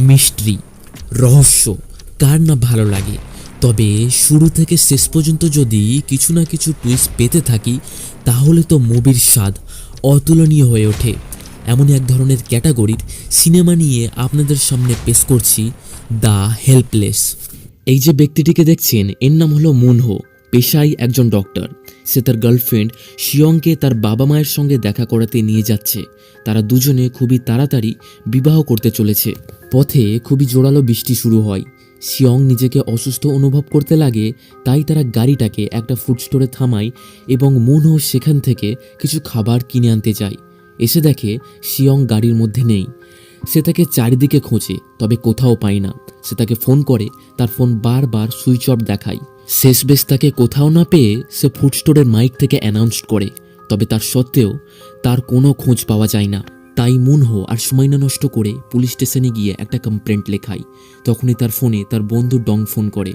Mystery রহস্য, কার না ভালো লাগে। তবে শুরু থেকে শেষ পর্যন্ত যদি কিছু না কিছু টুইস্ট পেতে থাকি, তাহলে তো মুভির স্বাদ অতুলনীয় হয়ে ওঠে। এমন এক ধরনের ক্যাটাগরির সিনেমা নিয়ে আপনাদের সামনে পেশ করছি দ্য হেল্পলেস এই যে ব্যক্তিটিকে দেখছেন, এর নাম হলো মুনহো। পেশায় একজন ডক্টর। সে তার গার্লফ্রেন্ড শিয়ংকে তার বাবা মায়ের সঙ্গে দেখা করাতে নিয়ে যাচ্ছে। তারা দুজনে খুবই তাড়াতাড়ি বিবাহ করতে চলেছে। পথে খুবই জোরালো বৃষ্টি শুরু হয়। শিয়ং নিজেকে অসুস্থ অনুভব করতে লাগে, তাই তারা গাড়িটাকে একটা ফুড স্টোরে থামায় এবং মুনহো সেখান থেকে কিছু খাবার কিনে আনতে যায়। এসে দেখে শিয়ং গাড়ির মধ্যে নেই। সে তাকে চারিদিকে খোঁজে, তবে কোথাও পায় না। সে তাকে ফোন করে, তার ফোন বারবার সুইচ অফ দেখায়। শেষ বেশ তাকে কোথাও না পেয়ে সে ফুড স্টোরের মাইক থেকে অ্যানাউন্স করে। তবে তার সত্ত্বেও তার কোনো খোঁজ পাওয়া যায় না। তাই মুনহো আর সময় না নষ্ট করে পুলিশ স্টেশনে গিয়ে একটা কমপ্লেন্ট লেখায়। তখনই তার ফোনে তার বন্ধু ডং ফোন করে।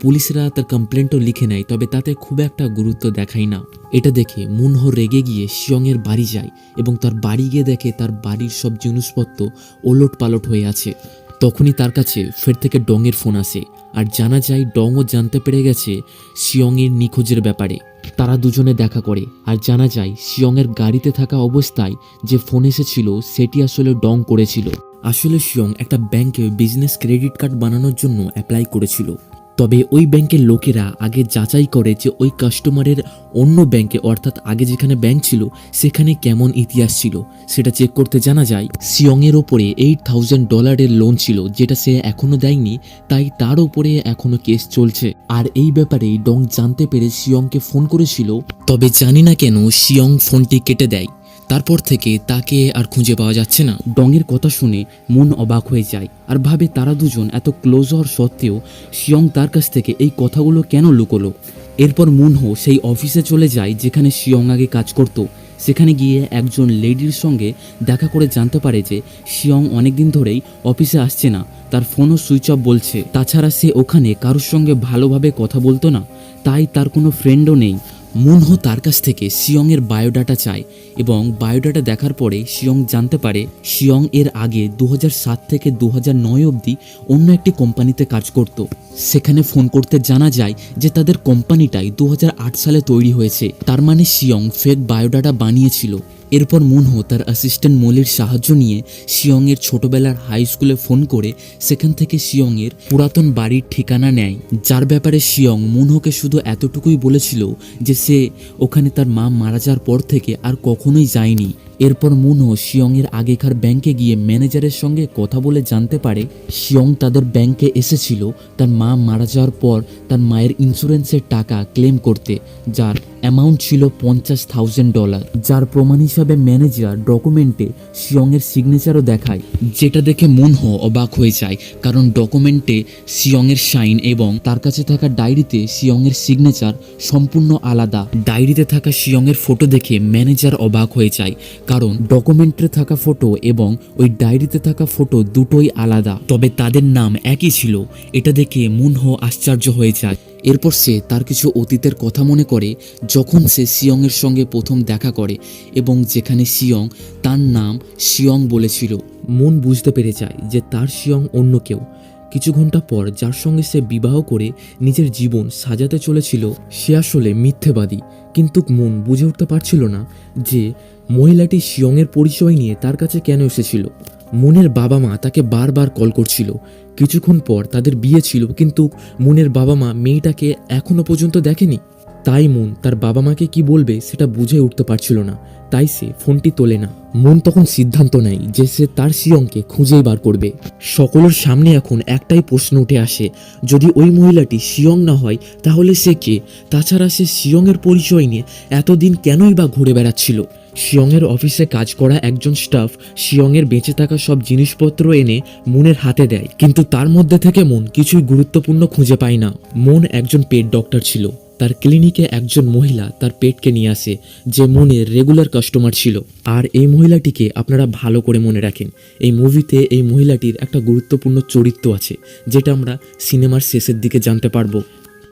পুলিশরা তার কমপ্লেন্টও লিখে নেয়, তবে তাতে খুব একটা গুরুত্ব দেখায় না। এটা দেখে মুনহো রেগে গিয়ে শিয়ংয়ের বাড়ি যায় এবং তার বাড়ি গিয়ে দেখে তার বাড়ির সব জিনিসপত্র ওলট পালট হয়ে আছে। তখনই তার কাছে ফের থেকে ডংয়ের ফোন আসে আর জানা যায় ডংও জানতে পেরে গেছে শিয়ংয়ের নিখোঁজের ব্যাপারে। তারা দুজনে দেখা করে আর জানা যায় শিয়ংয়ের গাড়িতে থাকা অবস্থায় যে ফোন এসেছিল সেটি আসলে ডং করেছিল। আসলে শিয়ং একটা ব্যাংকে বিজনেস ক্রেডিট কার্ড বানানোর জন্য অ্যাপ্লাই করেছিল। তবে ওই ব্যাংকের লোকেরা আগে যাচাই করে যে ওই কাস্টমারের অন্য ব্যাংকে, অর্থাৎ আগে যেখানে ব্যাংক ছিল, সেখানে কেমন ইতিহাস ছিল, সেটা চেক করতে জানা যায়। সিয়ংয়ের ওপরে এইট থাউজেন্ড ডলারের লোন ছিল, যেটা সে এখনও দেয়নি, তাই তার ওপরে এখনও কেস চলছে। আর এই ব্যাপারেই ডং জানতে পেরে শিয়ংকে ফোন করেছিল। তবে জানি না কেন শিয়ং ফোনটি কেটে দেয়। তারপর থেকে তাকে আর খুঁজে পাওয়া যাচ্ছে না। ডংয়ের কথা শুনে মন অবাক হয়ে যায় আর ভাবে তারা দুজন এত ক্লোজ হওয়ার সত্ত্বেও শিয়ং তার কাছ থেকে এই কথাগুলো কেন লুকোলো? এরপর মুনহো সেই অফিসে চলে যায় যেখানে শিয়ং আগে কাজ করত। সেখানে গিয়ে একজন লেডির সঙ্গে দেখা করে জানতে পারে যে শিয়ং অনেকদিন ধরেই অফিসে আসছে না। তার ফোনও সুইচ অফ বলছে। তাছাড়া সে ওখানে কারোর সঙ্গে ভালোভাবে কথা বলতো না। তাই তার কোনো ফ্রেন্ডও নেই। মুনহো তার কাছ থেকে শিয়ংয়ের বায়োডাটা চায় এবং বায়োডাটা দেখার পরে শিয়ং জানতে পারে শিয়ং এর আগে দু সাত থেকে দু নয় অবধি অন্য একটি কোম্পানিতে কাজ করত। সেখানে ফোন করতে জানা যায় যে তাদের কোম্পানিটাই দু হাজার আট সালে তৈরি হয়েছে। তার মানে শিয়ং ফেক বায়োডাটা বানিয়েছিল। এরপর মুনহো তার অ্যাসিস্ট্যান্ট মলির সাহায্য নিয়ে শিয়ংয়ের ছোটবেলার হাই স্কুলে ফোন করে সেখান থেকে শিয়ংয়ের পুরাতন বাড়ির ঠিকানা নেয়। যার ব্যাপারে শিয়ং মুনহোকে শুধু এতটুকুই বলেছিল যে সে ওখানে তার মা মারা যাওয়ার পর থেকে আর কখনোই যায়নি। এরপর মুনহো শিয়ংয়ের আগেকার ব্যাংকে গিয়ে ম্যানেজারের সঙ্গে কথা বলে জানতে পারে, শিয়ং তাদের ব্যাংকে এসেছিল, তার মা মারা যাওয়ার পর তার মায়ের ইন্স্যুরেন্সের টাকা ক্লেম করতে, যার অ্যামাউন্ট ছিল পঞ্চাশ থাউজেন্ড ডলার যার প্রমাণ হিসাবে ম্যানেজার ডকুমেন্টে শিয়ংয়ের সিগনেচারও দেখায়। যেটা দেখে মুনহো অবাক হয়ে যায়, কারণ ডকুমেন্টে শিয়ংয়ের সাইন এবং তার কাছে থাকা ডায়েরিতে শিয়ংয়ের সিগনেচার সম্পূর্ণ আলাদা। ডায়েরিতে থাকা শিয়ংয়ের ফটো দেখে ম্যানেজার অবাক হয়ে যায় কারণ ডকুমেন্টে থাকা ফটো এবং ওই ডায়েরিতে থাকা ফটো দুটোই আলাদা। তবে তাদের নাম একই ছিল। এটা দেখে মুনহো আশ্চর্য হয়ে যায়। এরপর সে তার কিছু অতীতের কথা মনে করে যখন সে শিয়ংয়ের সঙ্গে প্রথম দেখা করে এবং যেখানে শিয়ং তার নাম শিয়ং বলেছিল। মন বুঝতে পেরে যায় যে তার শিয়ং অন্য কেউ। কিছু ঘণ্টা পর যার সঙ্গে সে বিবাহ করে নিজের জীবন সাজাতে চলেছিল, সে আসলে মিথ্যেবাদী। কিন্তু মন বুঝে উঠতে পারছিল না যে মহিলাটি শিয়ংয়ের পরিচয় নিয়ে তার কাছে কেন এসেছিল? মনের বাবা মা তাকে বারবার কল করছিল। কিছুক্ষণ পর তাদের বিয়ে ছিল, কিন্তু মনের বাবা মা মেয়েটাকে এখনও পর্যন্ত দেখেনি। তাই মন তার বাবা মাকে কি বলবে সেটা বুঝে উঠতে পারছিল না। তাই সে ফোনটি তোলে না। মন তখন সিদ্ধান্ত নেয় যে সে তার শিয়ংকে খুঁজেই বার করবে। সকলের সামনে এখন একটাই প্রশ্ন উঠে আসে, যদি ওই মহিলাটি শিয়ং না হয়, তাহলে সে কে? তাছাড়া সে শিয়ংয়ের পরিচয় নিয়ে এতদিন কেনই বা ঘুরে বেড়াচ্ছিল? শিয়ংয়ের অফিসে কাজ করা একজন স্টাফ শিয়ংয়ের বেঁচে থাকা সব জিনিসপত্র এনে মনের হাতে দেয়। কিন্তু তার মধ্যে থেকে মন কিছুই গুরুত্বপূর্ণ খুঁজে পায় না। মন একজন পেট ডক্টর ছিল। তার ক্লিনিকে একজন মহিলা তার পেটকে নিয়ে আসে, যে মনের রেগুলার কাস্টমার ছিল। আর এই মহিলাটিকে আপনারা ভালো করে মনে রাখেন, এই মুভিতে এই মহিলাটির একটা গুরুত্বপূর্ণ চরিত্র আছে, যেটা আমরা সিনেমার শেষের দিকে জানতে পারব।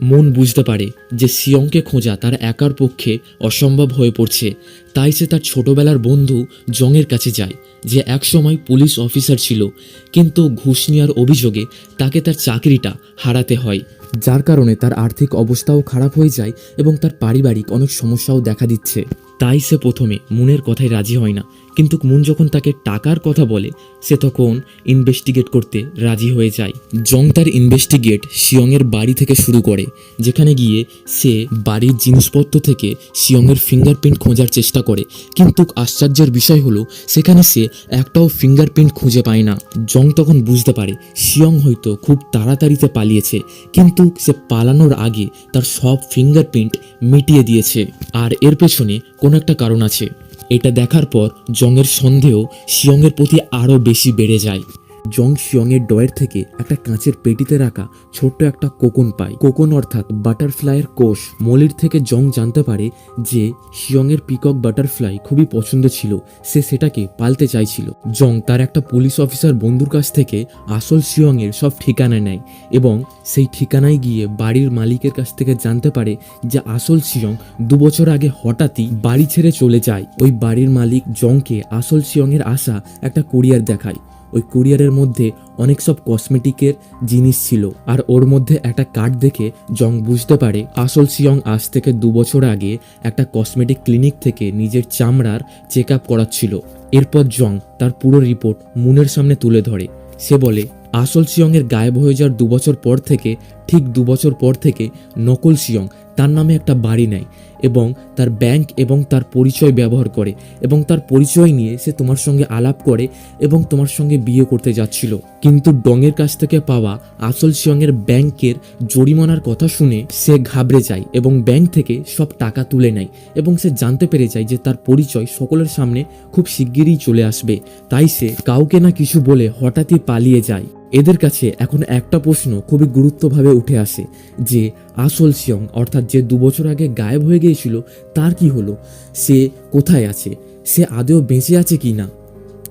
মন বুঝতে পারে যে সিয়ংকে খোঁজা তার একার পক্ষে অসম্ভব হয়ে পড়ছে। তাই সে তার ছোটবেলার বন্ধু জংয়ের কাছে যায়, যে একসময় পুলিশ অফিসার ছিল। কিন্তু ঘুষ নেওয়ার অভিযোগে তাকে তার চাকরিটা হারাতে হয়। যার কারণে তার আর্থিক অবস্থাও খারাপ হয়ে যায় এবং তার পারিবারিক অনেক সমস্যাও দেখা দিচ্ছে। তাই সে প্রথমে মুনের কথায় রাজি হয় না। কিন্তু মুন যখন তাকে টাকার কথা বলে, সে তখন ইনভেস্টিগেট করতে রাজি হয়ে যায়। জং তার ইনভেস্টিগেট শিয়ংয়ের বাড়ি থেকে শুরু করে, যেখানে গিয়ে সে বাড়ির জিনিসপত্র থেকে শিয়ংয়ের ফিঙ্গারপ্রিন্ট খোঁজার চেষ্টা করে। কিন্তু আশ্চর্যের বিষয় হলো, সেখানে সে একটাও ফিঙ্গারপ্রিন্ট খুঁজে পায় না। জং তখন বুঝতে পারে, শিয়ং হয়তো খুব তাড়াতাড়িতে পালিয়েছে, কিন্তু সে পালানোর আগে তার সব ফিঙ্গারপ্রিন্ট মিটিয়ে দিয়েছে। আর এর পেছনে কোনো একটা কারণ আছে। এটা দেখার পর জংয়ের সন্দেহ শিয়ংয়ের প্রতি আরও বেশি বেড়ে যায়। জং শিয়ংয়ের ডয়ের থেকে একটা কাঁচের পেটিতে রাখা ছোট্ট একটা কোকন পায় কোকন অর্থাৎ বাটারফ্লাইয়ের কোষ। মলির থেকে জং জানতে পারে যে শিয়ংয়ের পিকক বাটারফ্লাই খুবই পছন্দ ছিল। সে সেটাকে পালতে চাইছিল। জং তার একটা পুলিশ অফিসার বন্ধুর কাছ থেকে আসল শিয়ংয়ের সব ঠিকানা নেয় এবং সেই ঠিকানায় গিয়ে বাড়ির মালিকের কাছ থেকে জানতে পারে যে আসল শিয়ং দু বছর আগে হঠাৎই বাড়ি ছেড়ে চলে যায়। ওই বাড়ির মালিক জংকে আসল শিয়ংয়ের আসা একটা কুরিয়ার দেখায়। ওই কুরিয়ারের মধ্যে অনেক সব কসমেটিকের জিনিস ছিল। আর ওর মধ্যে একটা কার্ড দেখে জং বুঝতে পারে, আসল সিয়ং আজ থেকে দু বছর আগে একটা কসমেটিক ক্লিনিক থেকে নিজের চামড়ার চেক আপ করাচ্ছিল। এরপর জং তার পুরো রিপোর্ট মুনের সামনে তুলে ধরে। সে বলে, আসল সিয়ংয়ের গায়েব হয়ে যাওয়ার দু বছর পর থেকে, ঠিক দু বছর পর থেকে নকল সিয়ং, তার নামে একটা বাড়ি নেয়। এবং তার ব্যাংক এবং তার পরিচয় ব্যবহার করে এবং তার পরিচয় নিয়ে সে তোমার সঙ্গে আলাপ করে এবং তোমার সঙ্গে বিয়ে করতে যাচ্ছিল। কিন্তু ডংয়ের কাছ থেকে পাওয়া আসল সিয়ংয়ের ব্যাংকের জরিমানার কথা শুনে সে ঘাবড়ে যায় এবং ব্যাংক থেকে সব টাকা তুলে নেয় এবং সে জানতে পেরে যায় যে তার পরিচয় সকলের সামনে খুব শিগগিরই চলে আসবে। তাই সে কাউকে না কিছু বলে হঠাৎই পালিয়ে যায়। এদের কাছে এখন একটা প্রশ্ন খুবই গুরুত্বভাবে উঠে আসে, যে আসল সিয়ং অর্থাৎ যে দু বছর আগে গায়েব হয়ে গিয়েছিল, তার কি হলো? সে কোথায় আছে? সে আদেও বেঁচে আছে কি না?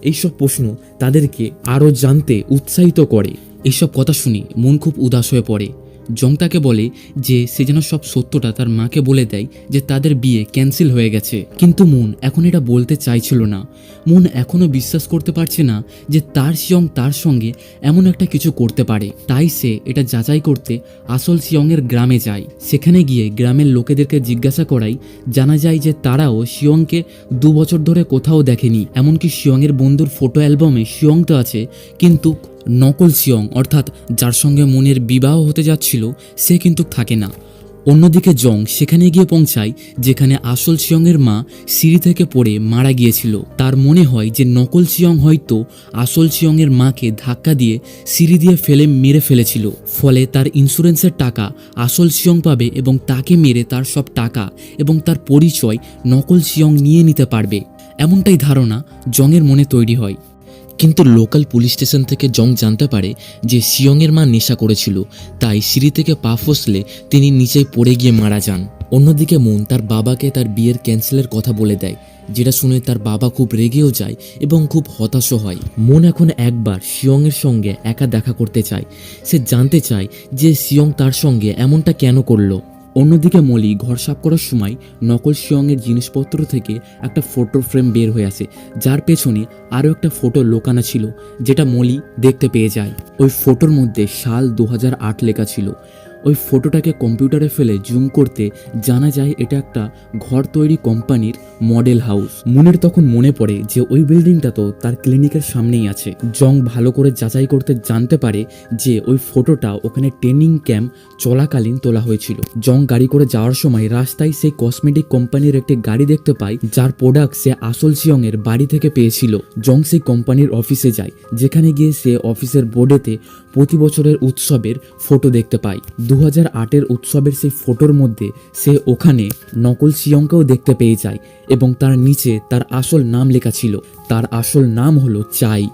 এইসব প্রশ্ন তাদেরকে আরও জানতে উৎসাহিত করে। এইসব কথা শুনি মন খুব উদাস হয়ে পড়ে। জং তাকে বলে যে সে যেন সব সত্যটা তার মাকে বলে দেয় যে তাদের বিয়ে ক্যান্সেল হয়ে গেছে। কিন্তু মুন এখন এটা বলতে চাইছিল না। মুন এখনও বিশ্বাস করতে পারছে না যে তার সিয়ং তার সঙ্গে এমন একটা কিছু করতে পারে। তাই সে এটা যাচাই করতে আসল সিয়ংয়ের গ্রামে যায়। সেখানে গিয়ে গ্রামের লোকেদেরকে জিজ্ঞাসা করাই জানা যায় যে তারাও শিয়ংকে দু বছর ধরে কোথাও দেখেনি। এমনকি শিয়ংয়ের বন্ধুর ফটো অ্যালবামে শিয়ং তো আছে, কিন্তু নকল সিয়ং, অর্থাৎ যার সঙ্গে মনের বিবাহ হতে যাচ্ছিল, সে কিন্তু থাকে না। অন্যদিকে জং সেখানে গিয়ে পৌঁছায়, যেখানে আসল সিয়ংয়ের মা সিঁড়ি থেকে পড়ে মারা গিয়েছিল। তার মনে হয় যে নকল সিয়ং হয়তো আসল সিয়ংয়ের মাকে ধাক্কা দিয়ে সিঁড়ি দিয়ে ফেলে মেরে ফেলেছিল। ফলে তার ইন্স্যুরেন্সের টাকা আসল সিয়ং পাবে এবং তাকে মেরে তার সব টাকা এবং তার পরিচয় নকল সিয়ং নিয়ে নিতে পারবে। এমনটাই ধারণা জংয়ের মনে তৈরি হয়। কিন্তু লোকাল পুলিশ স্টেশন থেকে জং জানতে পারে যে শিয়ংয়ের মা নেশা করেছিল। তাই সিঁড়ি থেকে পা ফসলে তিনি নিচেই পড়ে গিয়ে মারা যান। অন্যদিকে মুন তার বাবাকে তার বিয়ের ক্যান্সেলের কথা বলে দেয়, যেটা শুনে তার বাবা খুব রেগেও যায় এবং খুব হতাশও হয়। মন এখন একবার শিয়ংয়ের সঙ্গে একা দেখা করতে চায়। সে জানতে চায় যে শিয়ং তার সঙ্গে এমনটা কেন করল। অন্যদিকে মলি ঘর সাফ করার সময় নকল শিয়ংয়ের জিনিসপত্র থেকে একটা ফটো ফ্রেম বের হয়ে আসে। যার পেছনে আরও একটা ফটো লোকানো ছিল, যেটা মলি দেখতে পেয়ে যায়। ওই ফটোর মধ্যে সাল দু হাজার আট লেখা ছিল। ওই ফটোটাকে কম্পিউটারে ফেলে জুম করতে জানা যায় এটা একটা ঘর তৈরি কোম্পানির মডেল হাউস মুনের তখন মনে পড়ে যে ওই বিল্ডিংটা তো তার ক্লিনিকের সামনেই আছে। জং ভালো করে যাচাই করতে জানতে পারে যে ওই ফটোটা ওখানে ট্রেনিং ক্যাম্প চলাকালীন তোলা হয়েছিল। জং গাড়ি করে যাওয়ার সময় রাস্তায় সেই কসমেটিক কোম্পানির একটি গাড়ি দেখতে পায়, যার প্রোডাক্ট সে আসল সিয়ং এর বাড়ি থেকে পেয়েছিল। জং সেই কোম্পানির অফিসে যায়, যেখানে গিয়ে সে অফিসের বোর্ডেতে প্রতি বছরের উৎসবের ফটো দেখতে পাই। দু হাজার আটের উৎসবের সেই ফটোর মধ্যে সে ওখানে নকল সিয়ংকেও দেখতে পেয়ে যায় এবং তার নিচে তার আসল নাম লেখা ছিল। তার আসল নাম হলো চাই।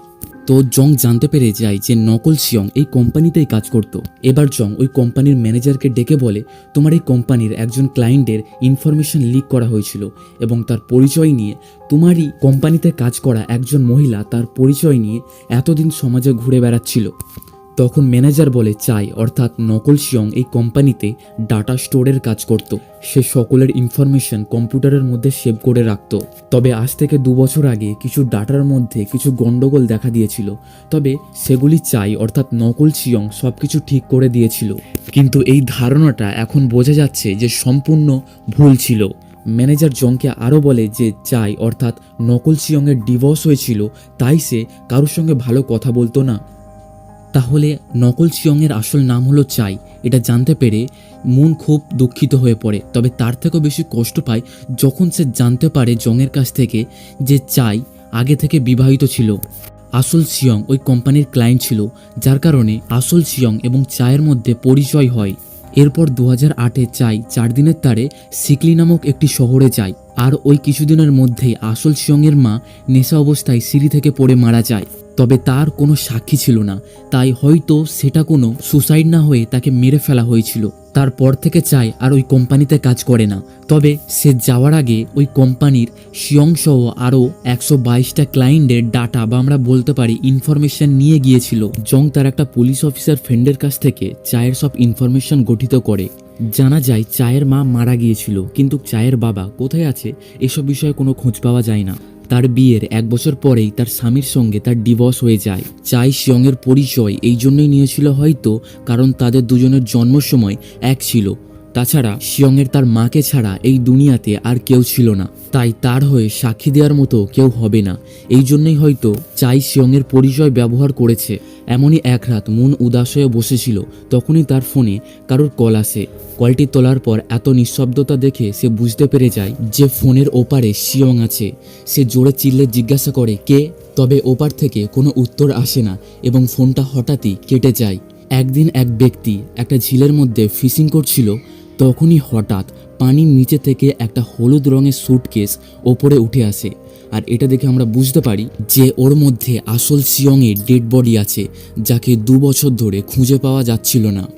তো জং জানতে পেরে যায় যে নকল শিয়ং এই কোম্পানিতেই কাজ করত। এবার জং ওই কোম্পানির ম্যানেজারকে ডেকে বলে, তোমার এই কোম্পানির একজন ক্লায়েন্টের ইনফরমেশন লিক করা হয়েছিল এবং তার পরিচয় নিয়ে তোমারই কোম্পানিতে কাজ করা একজন মহিলা তার পরিচয় নিয়ে এতদিন সমাজে ঘুরে বেড়াচ্ছিল। তখন ম্যানেজার বলে, চাই। অর্থাৎ নকল শিয়ং এই কোম্পানিতে ডাটা স্টোরের কাজ করত। সে সকলের ইনফরমেশন কম্পিউটারের মধ্যে সেভ করে রাখত। তবে আজ থেকে দু বছর আগে কিছু ডাটার মধ্যে কিছু গন্ডগোল দেখা দিয়েছিল। তবে সেগুলি চাই, অর্থাৎ নকল শিয়ং সব কিছু ঠিক করে দিয়েছিল। কিন্তু এই ধারণাটা এখন বোঝা যাচ্ছে যে সম্পূর্ণ ভুল ছিল। ম্যানেজার জংকে আরও বলে যে, চাই, অর্থাৎ নকল শিয়ংয়ের ডিভোর্স হয়েছিল, তাই সে কারোর সঙ্গে ভালো কথা বলতো না। তাহলে নকল শিয়ংয়ের আসল নাম হলো চাই। এটা জানতে পেরে মুন খুব দুঃখিত হয়ে পড়ে। তবে তার থেকেও বেশি কষ্ট পায় যখন সে জানতে পারে জংয়ের কাছ থেকে যে চাই আগে থেকে বিবাহিত ছিল। আসল শিয়ং ওই কোম্পানির ক্লায়েন্ট ছিল, যার কারণে আসল শিয়ং এবং চায়ের মধ্যে পরিচয় হয়। এরপর দু হাজার আটে চাই চার দিনের তারে সিকলি নামক একটি শহরে যায় আর ওই কিছুদিনের মধ্যেই আসল শিয়ংয়ের মা নেশা অবস্থায় সিঁড়ি থেকে পড়ে মারা যায়। তবে তার কোনো সাক্ষী ছিল না, তাই হয়তো সেটা কোনো সুসাইড না হয়ে তাকে মেরে ফেলা হয়েছিল। তারপর থেকে চাই আর ওই কোম্পানিতে কাজ করে না। তবে সে যাওয়ার আগে ওই কোম্পানির সহ আরও একশো বাইশটা ক্লায়েন্টের ডাটা বা আমরা বলতে পারি ইনফরমেশন নিয়ে গিয়েছিল। জং তার একটা পুলিশ অফিসার ফ্রেন্ডের কাছ থেকে চায়ের সব ইনফরমেশন গঠিত করে। জানা যায় চায়ের মা মারা গিয়েছিল, কিন্তু চায়ের বাবা কোথায় আছে এসব বিষয়ে কোনো খোঁজ পাওয়া যায় না। তার বিয়ের এক বছর পরেই তার স্বামীর সঙ্গে তার ডিভোর্স হয়ে যায়। চাই শিয়ংয়ের পরিচয় এই জন্যই নিয়েছিল হয়তো, কারণ তাদের দুজনের জন্ম সময় এক ছিল। তাছাড়া শিয়ংয়ের তার মাকে ছাড়া এই দুনিয়াতে আর কেউ ছিল না। তাই তার হয়ে সাক্ষী দেওয়ার মতো কেউ হবে না। এই জন্যই হয়তো চাই শিয়ংয়ের পরিচয় ব্যবহার করেছে। এমনই এক রাত মন উদাস হয়ে বসেছিল। তখনই তার ফোনে কারোর কল আসে। কলটি তোলার পর এত নিঃশব্দতা দেখে সে বুঝতে পেরে যায় যে ফোনের ওপারে শিয়ং আছে। সে জোরে চিল্লে জিজ্ঞাসা করে, কে? তবে ওপার থেকে কোনো উত্তর আসে না এবং ফোনটা হঠাৎই কেটে যায়। একদিন এক ব্যক্তি একটা ঝিলের মধ্যে ফিশিং করছিল। তখনই হঠাৎ পানির নিচে থেকে একটা হলুদ রঙের সুটকেস ওপরে উঠে আসে। আর এটা দেখে আমরা বুঝতে পারি যে ওর মধ্যে আসল শিয়ংয়ের ডেড বডি আছে, যাকে দু বছর ধরে খুঁজে পাওয়া যাচ্ছিল না।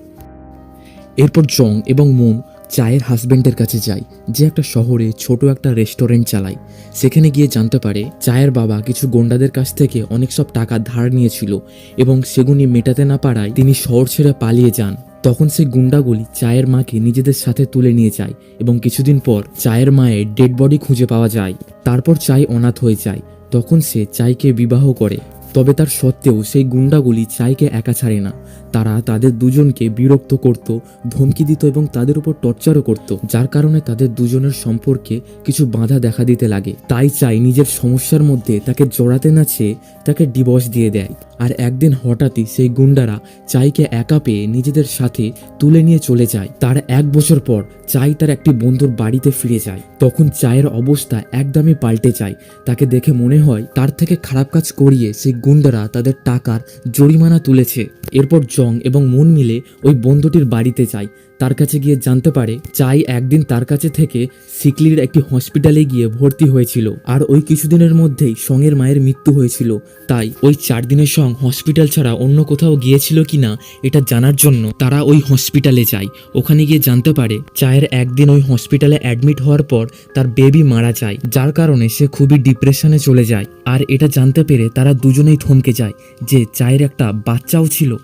এরপর জং এবং মুন চায়ের হাজবেন্ডের কাছে যায়, যে একটা শহরে ছোট একটা রেস্টুরেন্ট চালায়। সেখানে গিয়ে জানতে পারে চায়ের বাবা কিছু গোন্ডাদের কাছ থেকে অনেক সব টাকা ধার নিয়েছিল এবং সেগুলি মেটাতে না পারায় তিনি শহর ছেড়ে পালিয়ে যান। তখন সেই গুন্ডাগুলি চায়ের মাকে নিজেদের সাথে তুলে নিয়ে যায় এবং কিছুদিন পর চায়ের মায়ের ডেড বডি খুঁজে পাওয়া যায়। তারপর চাই অনাথ হয়ে যায়। তখন সে চাইকে বিবাহ করে। তবে তার সত্ত্বেও সেই গুন্ডাগুলি চাইকে একা ছাড়ে না। তারা তাদের দুজনকে বিরক্ত করত, ধমকি দিত এবং তাদের উপর টর্চারও করত, যার কারণে তাদের দুজনের সম্পর্কে কিছু বাধা দেখা দিতে লাগে। তাই চাই নিজের সমস্যার মধ্যে তাকে জড়াতে না চেয়ে তাকে ডিভোর্স দিয়ে দেয়। আর একদিন হঠাৎই সেই গুন্ডারা চাইকে একা পেয়ে নিজেদের সাথে তুলে নিয়ে চলে যায়। তার এক বছর পর চাই তার একটি বন্ধুর বাড়িতে ফিরে যায়। তখন চায়ের অবস্থা একদমই পাল্টে যায়। তাকে দেখে মনে হয় তার থেকে খারাপ কাজ করিয়ে সেই গুন্ডারা তাদের টাকার জরিমানা তুলেছে। এরপর জং এবং মন মিলে ওই বন্ধুটির বাড়িতে যায়। তার কাছে গিয়ে জানতে পারে, চাই একদিন তার কাছে থেকে সিকলির একটি হসপিটালে গিয়ে ভর্তি হয়েছিল। আর ওই কিছুদিনের মধ্যেই সঙের মায়ের মৃত্যু হয়েছিল। তাই ওই চার দিনের সং হসপিটাল ছাড়া অন্য কোথাও গিয়েছিল কিনা, এটা জানার জন্য তারা ওই হসপিটালে যায়। ওখানে গিয়ে জানতে পারে, চায়ের একদিন ওই হসপিটালে অ্যাডমিট হওয়ার পর তার বেবি মারা যায়, যার কারণে সে খুবই ডিপ্রেশনে চলে যায়। আর এটা জানতে পেরে তারা দুজনেই থমকে যায় যে চায়ের একটা বাচ্চাও ছিল।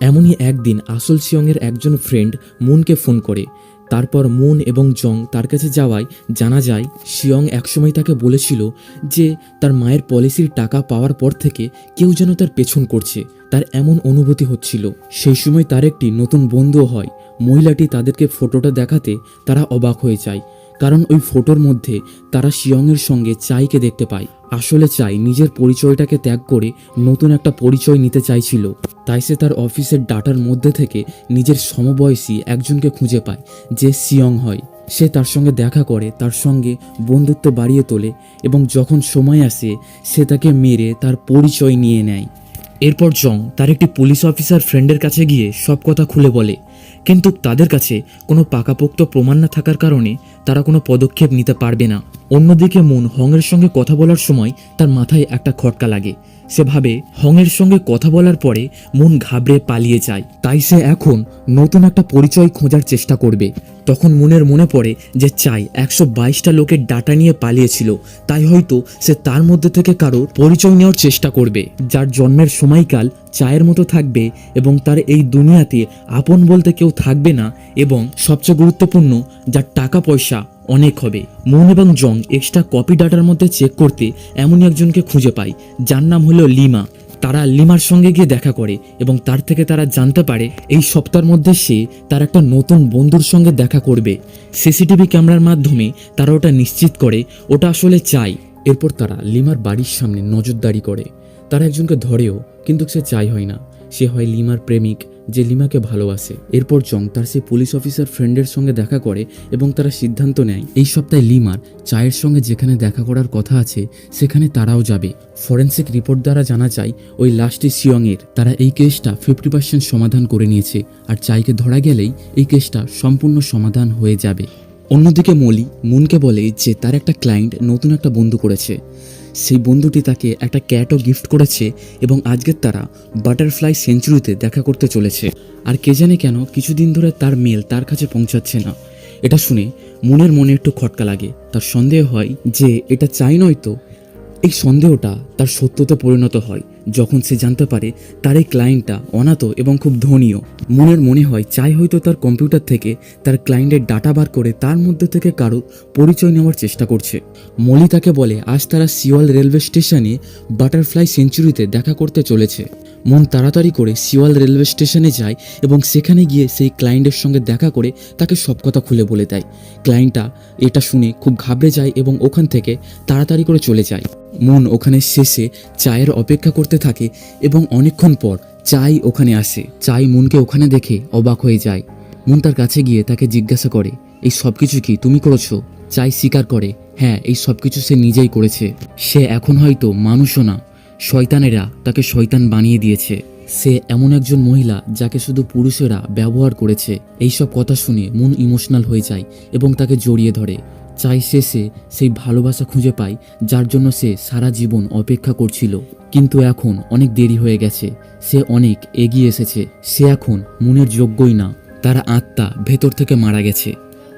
এমনই একদিন আসল শিয়ংয়ের একজন ফ্রেন্ড মুনকে ফোন করে। তারপর মুন এবং জং তার কাছে যাওয়ায় জানা যায়, শিয়ং একসময় তাকে বলেছিল যে তার মায়ের পলিসির টাকা পাওয়ার পর থেকে কেউ যেন তার পেছন করছে, তার এমন অনুভূতি হচ্ছিল। সেই সময় তার একটি নতুন বন্ধুও হয়। মহিলাটি তাদেরকে ফটোটা দেখাতে তারা অবাক হয়ে যায়, কারণ ওই ফটোর মধ্যে তারা শিয়ংয়ের সঙ্গে চাইকে দেখতে পায়। আসলে চাই নিজের পরিচয়টাকে ত্যাগ করে নতুন একটা পরিচয় নিতে চাইছিল। তাই সে তার অফিসের ডাটার মধ্যে থেকে নিজের সমবয়সী একজনকে খুঁজে পায়, যে সিয়ং হয়। সে তার সঙ্গে দেখা করে, তার সঙ্গে বন্ধুত্ব বাড়িয়ে তোলে এবং যখন সময় আসে, সে তাকে মেরে তার পরিচয় নিয়ে নেয়। এরপর জং তার একটি পুলিশ অফিসার ফ্রেন্ডের কাছে গিয়ে সব কথা খুলে বলে। কিন্তু তাদের কাছে কোনো পাকাপোক্ত প্রমাণ না থাকার কারণে তারা কোনো পদক্ষেপ নিতে পারবে না। অন্যদিকে মন হংয়ের সঙ্গে কথা বলার সময় তার মাথায় একটা খটকা লাগে। সে ভাবে হংয়ের সঙ্গে কথা বলার পরে মন ঘাবড়ে পালিয়ে যায়। তাই সে এখন নতুন একটা পরিচয় খোঁজার চেষ্টা করবে। তখন মনের মনে পড়ে যে, চাই, একশো বাইশটা লোকের ডাটা নিয়ে পালিয়েছিল। তাই হয়তো সে তার মধ্যে থেকে কারও পরিচয় নেওয়ার চেষ্টা করবে। যার জন্মের সময়কাল চায়ের মতো থাকবে এবং তার এই দুনিয়াতে আপন বলতে কেউ থাকবে না এবং সবচেয়ে গুরুত্বপূর্ণ, যার টাকা পয়সা অনেক হবে। মুন এবং জং এক্সট্রা কপি ডাটার মধ্যে চেক করতে এমনই একজনকে খুঁজে পায়। যার নাম হলো লিমা। তারা লিমার সঙ্গে গিয়ে দেখা করে এবং তার থেকে তারা জানতে পারে এই সপ্তাহের মধ্যে সে তার একটা নতুন বন্ধুর সঙ্গে দেখা করবে। সিসিটিভি ক্যামেরার মাধ্যমে তারা ওটা নিশ্চিত করে, ওটা আসলে চাই। এরপর তারা লিমার বাড়ির সামনে নজরদারি করে। তারা একজনকে ধরেও, কিন্তু সে চাই হয় না। সে হয় লিমার প্রেমিক। যে লিমাকে ভালোবাসে। এরপর জং তার সেই পুলিশ অফিসার ফ্রেন্ডের সঙ্গে দেখা করে এবং তারা সিদ্ধান্ত নেয়। এই সপ্তাহে লিমার চায়ের সঙ্গে যেখানে দেখা করার কথা আছে, সেখানে তারাও যাবে। ফরেন্সিক রিপোর্ট দ্বারা জানা যায়, ওই লাস্টে সিয়ংয়ের। তারা এই কেসটা ফিফটি পার্সেন্ট সমাধান করে নিয়েছে আর চাইকে ধরা গেলেই এই কেসটা সম্পূর্ণ সমাধান হয়ে যাবে। অন্যদিকে মলি, মুনকে বলে যে তার একটা ক্লায়েন্ট নতুন একটা বন্ধু করেছে। সেই বন্ধুটি তাকে একটা ক্যাটও গিফট করেছে এবং আজকের তারা বাটারফ্লাই সেঞ্চুরিতে দেখা করতে চলেছে। আর কে জানে কেন কিছুদিন ধরে তার মেল তার কাছে পৌঁছাচ্ছে না। এটা শুনে মনের মনে একটু খটকা লাগে। তার সন্দেহ হয় যে এটা চাই নয় তো? এই সন্দেহটা তার সত্যতে পরিণত হয়। যখন সে জানতে পারে তার এই ক্লায়েন্টটা অনাথ এবং খুব ধনীয় মনের মনে হয় চাই হয়তো তার কম্পিউটার থেকে তার ক্লায়েন্টের ডাটা বার করে তার মধ্যে থেকে কারও পরিচয় নেওয়ার চেষ্টা করছে। মলি তাকে বলে, আজ তারা সিওয়াল রেলওয়ে স্টেশনে বাটারফ্লাই সেঞ্চুরিতে দেখা করতে চলেছে। মন তাড়াতাড়ি করে সিওয়াল রেলওয়ে স্টেশনে যায় এবং সেখানে গিয়ে সেই ক্লায়েন্টের সঙ্গে দেখা করে তাকে সব কথা খুলে বলে দেয়। ক্লায়েন্টটা এটা শুনে খুব ঘাবড়ে যায় এবং ওখান থেকে তাড়াতাড়ি করে চলে যায়। মন ওখানে শেষে চায়ের অপেক্ষা করতে থাকে এবং অনেকক্ষণ পর চাই ওখানে আসে। চাই মনকে ওখানে দেখে অবাক হয়ে যায়। মন তার কাছে গিয়ে তাকে জিজ্ঞাসা করে, এই সব কিছু কি তুমি করেছ? চাই স্বীকার করে হ্যাঁ এই সব কিছু সে নিজেই করেছে। সে এখন হয়তো মানুষও না। শয়তানেরা তাকে শয়তান বানিয়ে দিয়েছে। সে এমন একজন মহিলা যাকে শুধু পুরুষেরা ব্যবহার করেছে। এইসব কথা শুনে মন ইমোশনাল হয়ে যায় এবং তাকে জড়িয়ে ধরে। চাই সে সেই ভালোবাসা খুঁজে পায়, যার জন্য সে সারা জীবন অপেক্ষা করছিল। কিন্তু এখন অনেক দেরি হয়ে গেছে, সে অনেক এগিয়ে এসেছে, সে এখন মনের যোগ্যই না। তার আত্মা ভেতর থেকে মারা গেছে।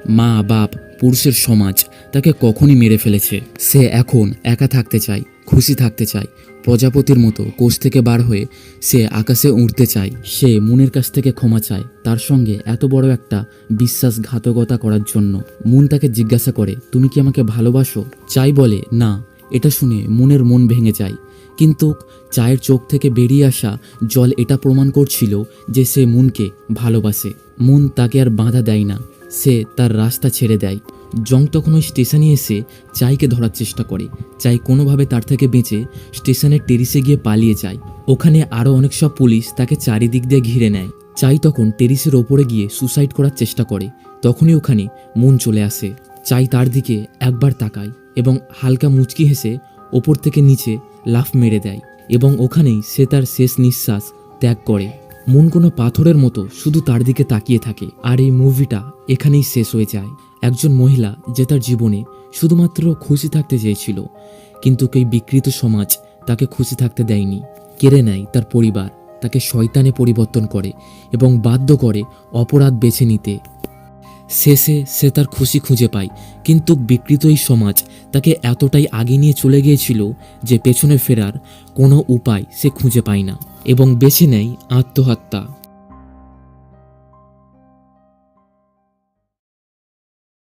মা, বাপ, পুরুষের সমাজ তাকে কখনই মেরে ফেলেছে। সে এখন একা থাকতে চায়। খুশি থাকতে চায়। প্রজাপতির মতো কোষ থেকে বার হয়ে সে আকাশে উড়তে চায়। সে মুনের কাছ থেকে ক্ষমা চায়। তার সঙ্গে এত বড় একটা বিশ্বাসঘাতকতা করার জন্য মুন তাকে জিজ্ঞাসা করে, তুমি কি আমাকে ভালোবাসো? চাই বলে, না। এটা শুনে মুনের মন ভেঙে যায়। কিন্তু চায়ের চোখ থেকে বেরিয়ে আসা জল এটা প্রমাণ করছিল যে সে মুনকে ভালোবাসে। মুন তাকে আর বাধা দেয় না। সে তার রাস্তা ছেড়ে দেয়। জং তখন ওই স্টেশনে এসে চাইকে ধরার চেষ্টা করে। চাই কোনোভাবে তার থেকে বেঁচে স্টেশনের টেরিসে গিয়ে পালিয়ে যায়। ওখানে আরও অনেক সব পুলিশ তাকে চারিদিক দিয়ে ঘিরে নেয়। চাই তখন টেরিসের ওপরে গিয়ে সুসাইড করার চেষ্টা করে। তখনই ওখানে মন চলে আসে। চাই তার দিকে একবার তাকায় এবং হালকা মুচকি হেসে ওপর থেকে নিচে লাফ মেরে দেয় এবং ওখানেই সে তার শেষ নিঃশ্বাস ত্যাগ করে। মন কোনো পাথরের মতো শুধু তার দিকে তাকিয়ে থাকে। আর এই মুভিটা এখানেই শেষ হয়ে যায়। একজন মহিলা যে তার জীবনে শুধুমাত্র খুশি থাকতে চেয়েছিল, কিন্তু এই বিকৃত সমাজ তাকে খুশি থাকতে দেয়নি। কেড়ে নেয় তার পরিবার, তাকে শয়তানে পরিবর্তন করে এবং বাধ্য করে অপরাধ বেছে নিতে শেষে সে তার খুশি খুঁজে পায়। কিন্তু বিকৃত এই সমাজ তাকে এতটাই আগে নিয়ে চলে গিয়েছিল যে পেছনে ফেরার কোনো উপায় সে খুঁজে পায় না এবং বেছে নেয় আত্মহত্যা।